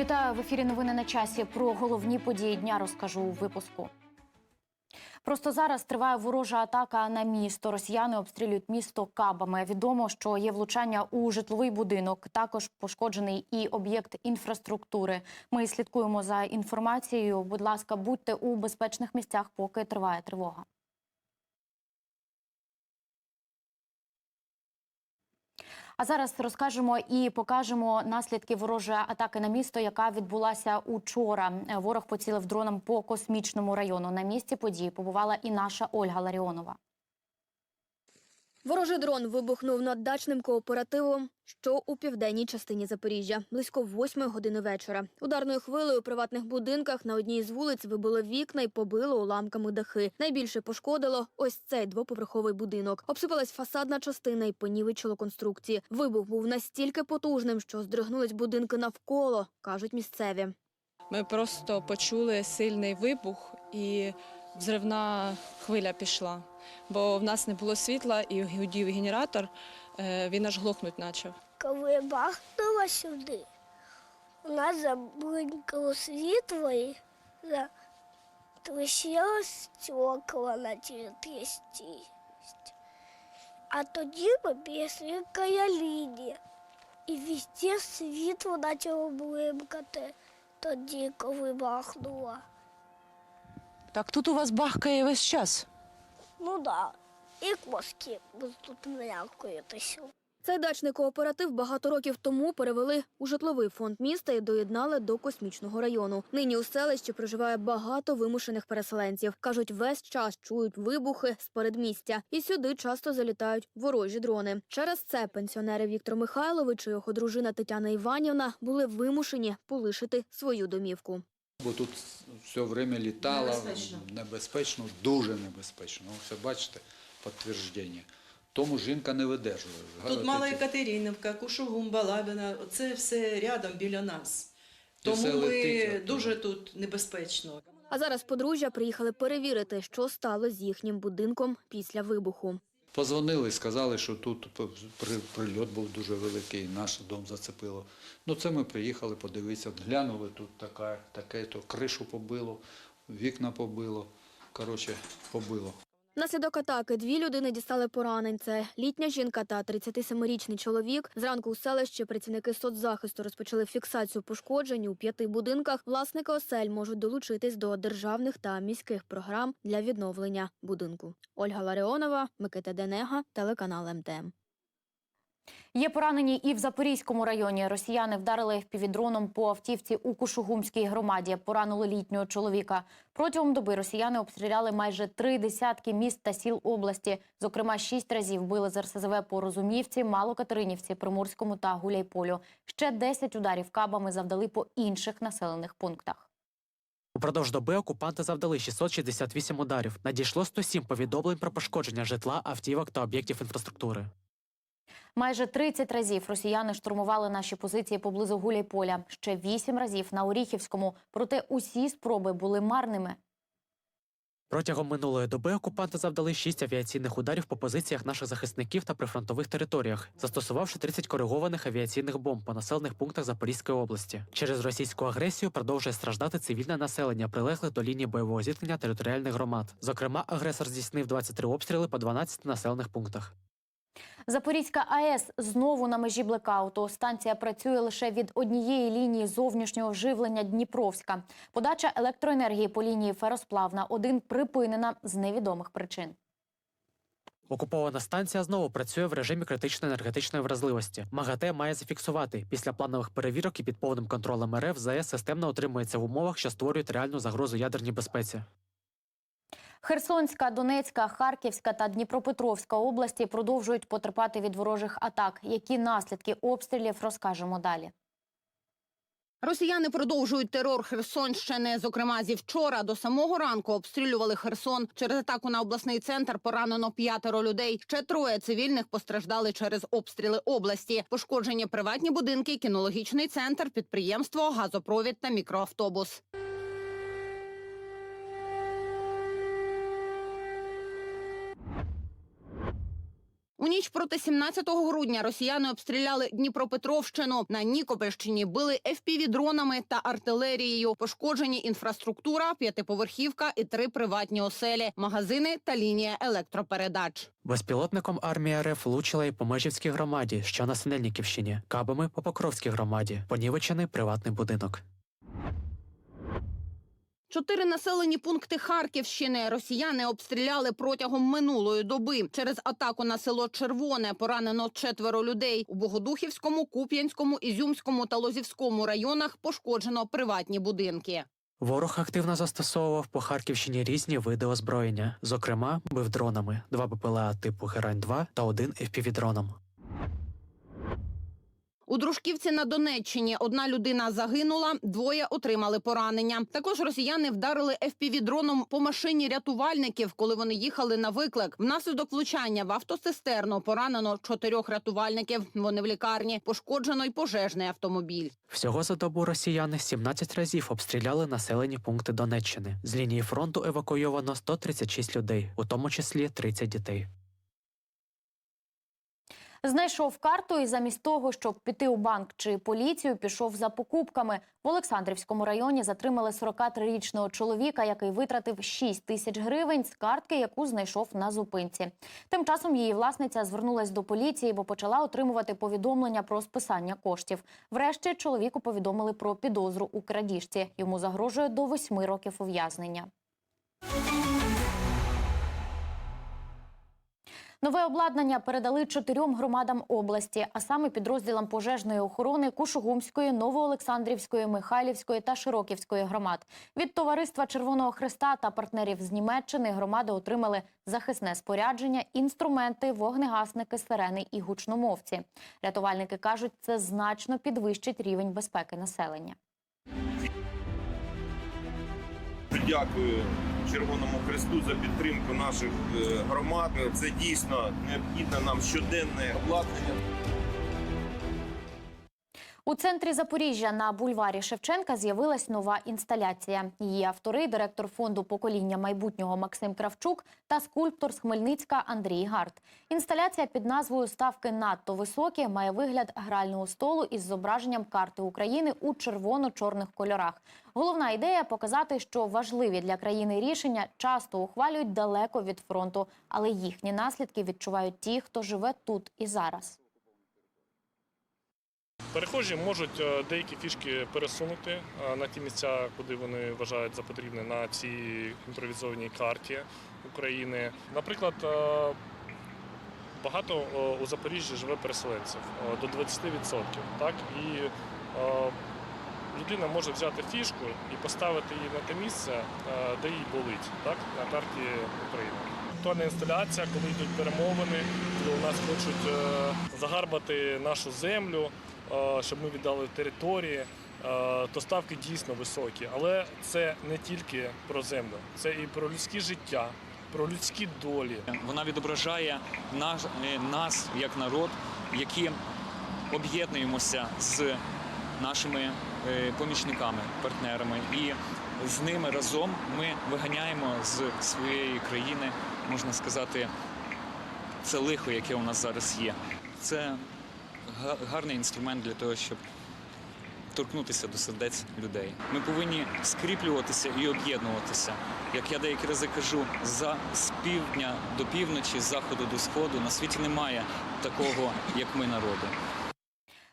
Вітаю в ефірі. Новини на часі. Про головні події дня розкажу у випуску. Просто зараз триває ворожа атака на місто. Росіяни обстрілюють місто кабами. Відомо, що є влучання у житловий будинок. Також пошкоджений і об'єкт інфраструктури. Ми слідкуємо за інформацією. Будь ласка, будьте у безпечних місцях, поки триває тривога. А зараз розкажемо і покажемо наслідки ворожої атаки на місто, яка відбулася учора. Ворог поцілив дроном по космічному району. На місці події побувала і наша Ольга Ларіонова. Ворожий дрон вибухнув над дачним кооперативом, що у південній частині Запоріжжя, близько восьмої години вечора. Ударною хвилею у приватних будинках на одній з вулиць вибило вікна і побило уламками дахи. Найбільше пошкодило ось цей двоповерховий будинок. Обсипалась фасадна частина і понівечило конструкції. Вибух був настільки потужним, що здригнулись будинки навколо, кажуть місцеві. Ми просто почули сильний вибух і взривна хвиля пішла. Бо в нас не було світла і гудів генератор, е, він аж глохнуть почав. Коли бахнуло сюди, у нас заблинкало світло і трощило стекла на трясті. А тоді побігли лінія. І везде світло почало блимкати тоді, коли бахнуло. Так тут у вас бахкає весь час. Ну да, і мозки тут м'якуєтеся. Цей дачний кооператив багато років тому перевели у житловий фонд міста і доєднали до космічного району. Нині у селищі проживає багато вимушених переселенців. кажуть, весь час чують вибухи з передмістя, і сюди часто залітають ворожі дрони. Через це пенсіонери Віктор Михайлович і його дружина Тетяна Іванівна були вимушені полишити свою домівку. Бо тут все время літало, Небезпечно. небезпечно, дуже небезпечно. Все бачите, підтвердження. Тому жінка не видержує. Тут Мала Екатеринівка, Кушугум, Балабина, це все рядом біля нас. Тому ми летить дуже тут небезпечно. А зараз подружжя приїхали перевірити, що стало з їхнім будинком після вибуху. Позвонили, сказали, що тут прильот був дуже великий, наш дом зацепило. Ну це ми приїхали подивитися, глянули, тут така, таке, то кришу побило, вікна побило. Коротше, побило. Внаслідок атаки дві людини дістали поранень. Це літня жінка та 37-річний чоловік. Зранку у селищі працівники соцзахисту розпочали фіксацію пошкоджень у п'яти будинках. Власники осель можуть долучитись до державних та міських програм для відновлення будинку. Ольга Ларіонова, Микита Денега, телеканал МТМ. Є поранені і в Запорізькому районі. Росіяни вдарили впівдроном по автівці у Кушугумській громаді. Поранили літнього чоловіка. Протягом доби росіяни обстріляли майже три десятки міст та сіл області. Зокрема, шість разів били з РСЗВ по Розумівці, Малокатеринівці, Приморському та Гуляйполю. Ще 10 ударів кабами завдали по інших населених пунктах. Упродовж доби окупанти завдали 668 ударів. Надійшло 107 повідомлень про пошкодження житла, автівок та об'єктів інфраструктури. Майже 30 разів росіяни штурмували наші позиції поблизу Гуляйполя. Ще 8 разів на Оріхівському. Проте усі спроби були марними. Протягом минулої доби окупанти завдали 6 авіаційних ударів по позиціях наших захисників та прифронтових територіях, застосувавши 30 коригованих авіаційних бомб по населених пунктах Запорізької області. Через російську агресію продовжує страждати цивільне населення, прилеглих до лінії бойового зіткнення територіальних громад. Зокрема, агресор здійснив 23 обстріли по 12 населених пунктах. Запорізька АЕС знову на межі блекауту. Станція працює лише від однієї лінії зовнішнього живлення Дніпровська. Подача електроенергії по лінії Феросплавна 1 припинена з невідомих причин. Окупована станція знову працює в режимі критичної енергетичної вразливості. МАГАТЕ має зафіксувати після планових перевірок і під повним контролем РФ ЗАЕС системно утримується в умовах, що створюють реальну загрозу ядерній безпеці. Херсонська, Донецька, Харківська та Дніпропетровська області продовжують потерпати від ворожих атак. Які наслідки обстрілів розкажемо далі. Росіяни продовжують терор Херсонщини. Зокрема, зі вчора до самого ранку обстрілювали Херсон. Через атаку на обласний центр поранено п'ятеро людей. Ще троє цивільних постраждали через обстріли області. Пошкоджені приватні будинки, кінологічний центр, підприємство, газопровід та мікроавтобус. У ніч проти 17 грудня росіяни обстріляли Дніпропетровщину. На Нікопольщині били FPV-дронами та артилерією. Пошкоджені інфраструктура, п'ятиповерхівка і три приватні оселі, магазини та лінія електропередач. Безпілотником армія РФ влучила і по Межівській громаді, що на Синельниківщині, кабами по Покровській громаді, понівечений приватний будинок. Чотири населені пункти Харківщини росіяни обстріляли протягом минулої доби. Через атаку на село Червоне поранено четверо людей. У Богодухівському, Куп'янському, Ізюмському та Лозівському районах пошкоджено приватні будинки. Ворог активно застосовував по Харківщині різні види озброєння. Зокрема, бив дронами два БПЛА типу Герань-2 та один FPV-дроном. У Дружківці на Донеччині одна людина загинула, двоє отримали поранення. Також росіяни вдарили FPV-дроном по машині рятувальників, коли вони їхали на виклик. Внаслідок влучання в автоцистерну поранено чотирьох рятувальників. Вони в лікарні. Пошкоджено й пожежний автомобіль. Всього за добу росіяни 17 разів обстріляли населені пункти Донеччини. З лінії фронту евакуйовано 136 людей, у тому числі 30 дітей. Знайшов карту і замість того, щоб піти у банк чи поліцію, пішов за покупками. В Олександрівському районі затримали 43-річного чоловіка, який витратив 6 тисяч гривень з картки, яку знайшов на зупинці. Тим часом її власниця звернулась до поліції, бо почала отримувати повідомлення про списання коштів. Врешті чоловіку повідомили про підозру у крадіжці. Йому загрожує до 8 років ув'язнення. Нове обладнання передали чотирьом громадам області, а саме підрозділам пожежної охорони Кушугумської, Новоолександрівської, Михайлівської та Широківської громад. Від товариства Червоного Христа та партнерів з Німеччини громади отримали захисне спорядження, інструменти, вогнегасники, сирени і гучномовці. Рятувальники кажуть, це значно підвищить рівень безпеки населення. Дякую Червоному Хресту за підтримку наших е, громад. Це дійсно необхідне нам щоденне обладнання. У центрі Запоріжжя на бульварі Шевченка з'явилась нова інсталяція. Її автори, директор фонду покоління майбутнього Максим Кравчук та скульптор з Хмельницька Андрій Гарт. Інсталяція під назвою Ставки надто високі має вигляд грального столу із зображенням карти України у червоно-чорних кольорах. Головна ідея показати, що важливі для країни рішення часто ухвалюють далеко від фронту, але їхні наслідки відчувають ті, хто живе тут і зараз. Перехожі можуть е, деякі фішки пересунути е, на ті місця, куди вони вважають за потрібне на цій імпровізованій карті України. Наприклад, е, багато у Запоріжжі живе переселенців до 20%. Так? І людина може взяти фішку і поставити її на те місце, де їй болить, так? на карті України. Актуальна інсталяція, коли йдуть перемовини, коли у нас хочуть загарбати нашу землю, щоб ми віддали території, е, то ставки дійсно високі. Але це не тільки про землю, це і про людське життя, про людські долі. Вона відображає наш, е, нас як народ, які об'єднуємося з нашими е, помічниками, партнерами, і з ними разом ми виганяємо з своєї країни, можна сказати, це лихо, яке у нас зараз є. Це гарний інструмент для того, щоб торкнутися до сердець людей. Ми повинні скріплюватися і об'єднуватися. Як я деякі рази кажу, за з півдня до півночі, з заходу до сходу на світі немає такого, як ми народу.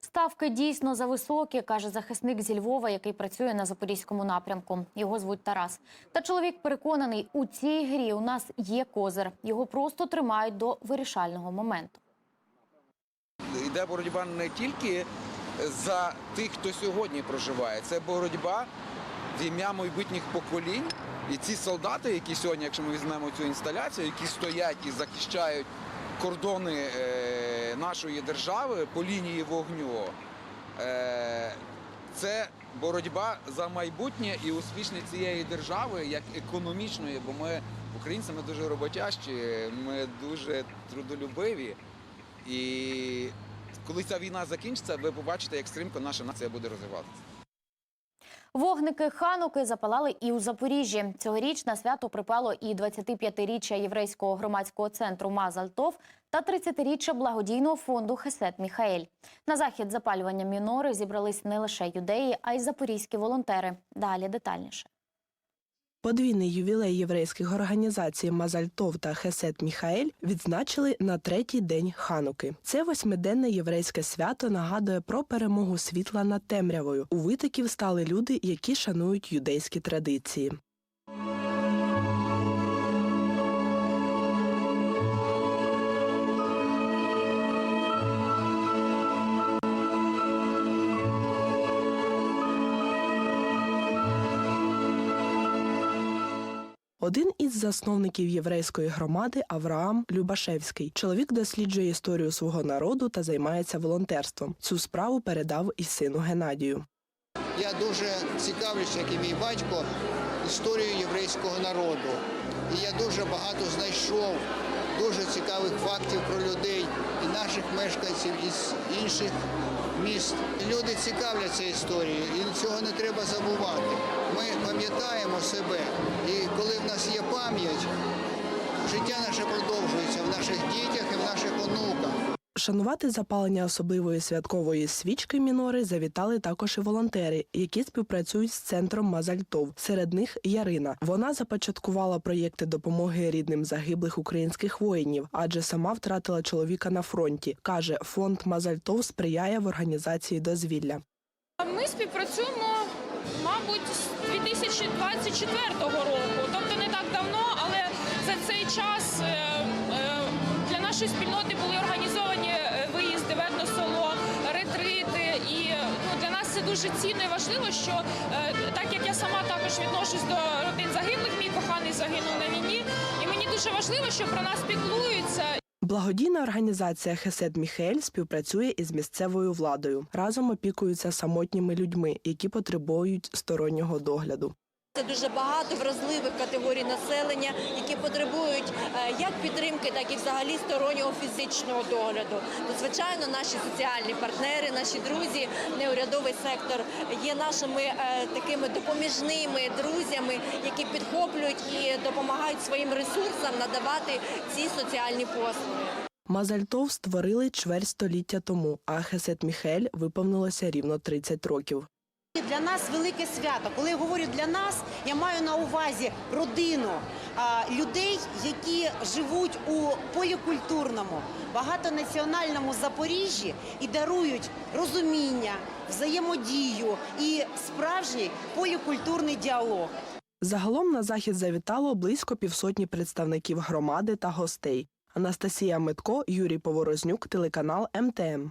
Ставки дійсно зависокі, каже захисник зі Львова, який працює на запорізькому напрямку. Його звуть Тарас. Та чоловік переконаний, у цій грі у нас є козир. Його просто тримають до вирішального моменту. Йде боротьба не тільки за тих, хто сьогодні проживає, це боротьба в ім'я майбутніх поколінь. І ці солдати, які сьогодні, якщо ми візьмемо цю інсталяцію, які стоять і захищають кордони е, нашої держави по лінії вогню, е, це боротьба за майбутнє і успішність цієї держави як економічної, бо ми українці ми дуже роботящі, ми дуже трудолюбиві. І коли ця війна закінчиться, ви побачите, як стрімко наша нація буде розвиватися. Вогники хануки запалали і у Запоріжжі. Цьогоріч на свято припало і 25-річчя єврейського громадського центру Мазальтов та 30-річчя благодійного фонду Хесет Міхаель. На захід запалювання мінори зібрались не лише юдеї, а й запорізькі волонтери. Далі детальніше. Подвійний ювілей єврейських організацій Мазальтов та Хесет Міхаель відзначили на третій день Хануки. Це восьмиденне єврейське свято нагадує про перемогу світла над темрявою. У витоків стали люди, які шанують юдейські традиції. Один із засновників єврейської громади Авраам Любашевський. Чоловік досліджує історію свого народу та займається волонтерством. Цю справу передав і сину Геннадію. Я дуже цікавлюся, як і мій батько, історією єврейського народу. І я дуже багато знайшов дуже цікавих фактів про людей і наших мешканців із інших міст. Люди цікавляться історією, і цього не треба забувати. Ми пам'ятаємо себе, і коли в нас є пам'ять, життя наше продовжується в наших дітях і в наших онуках. Шанувати запалення особливої святкової свічки мінори завітали також і волонтери, які співпрацюють з центром Мазальтов. Серед них Ярина. Вона започаткувала проєкти допомоги рідним загиблих українських воїнів, адже сама втратила чоловіка на фронті. каже, фонд Мазальтов сприяє в організації дозвілля. Ми співпрацюємо, мабуть, з 2024 року, тобто не так давно, але за цей час е, е, нашої спільноти були організовані е, виїзди в етносело, ретрити. І ну, для нас це дуже цінно і важливо, що е, так як я сама також відношусь до родин загиблих, мій коханий загинув на війні, і мені дуже важливо, що про нас піклуються. Благодійна організація Хесед Міхель співпрацює із місцевою владою. Разом опікуються самотніми людьми, які потребують стороннього догляду. Це дуже багато вразливих категорій населення, які потребують е, як підтримки, так і взагалі стороннього фізичного догляду. Звичайно, наші соціальні партнери, наші друзі, неурядовий сектор є нашими е, такими допоміжними друзями, які підхоплюють і допомагають своїм ресурсам надавати ці соціальні послуги. Мазальтов створили чверть століття тому, а Хесет Міхель виповнилося рівно 30 років. Для нас велике свято. Коли я говорю для нас, я маю на увазі родину людей, які живуть у полікультурному, багатонаціональному Запоріжжі і дарують розуміння, взаємодію і справжній полікультурний діалог. Загалом на захід завітало близько півсотні представників громади та гостей. Анастасія Митко, Юрій Поворознюк, телеканал МТМ.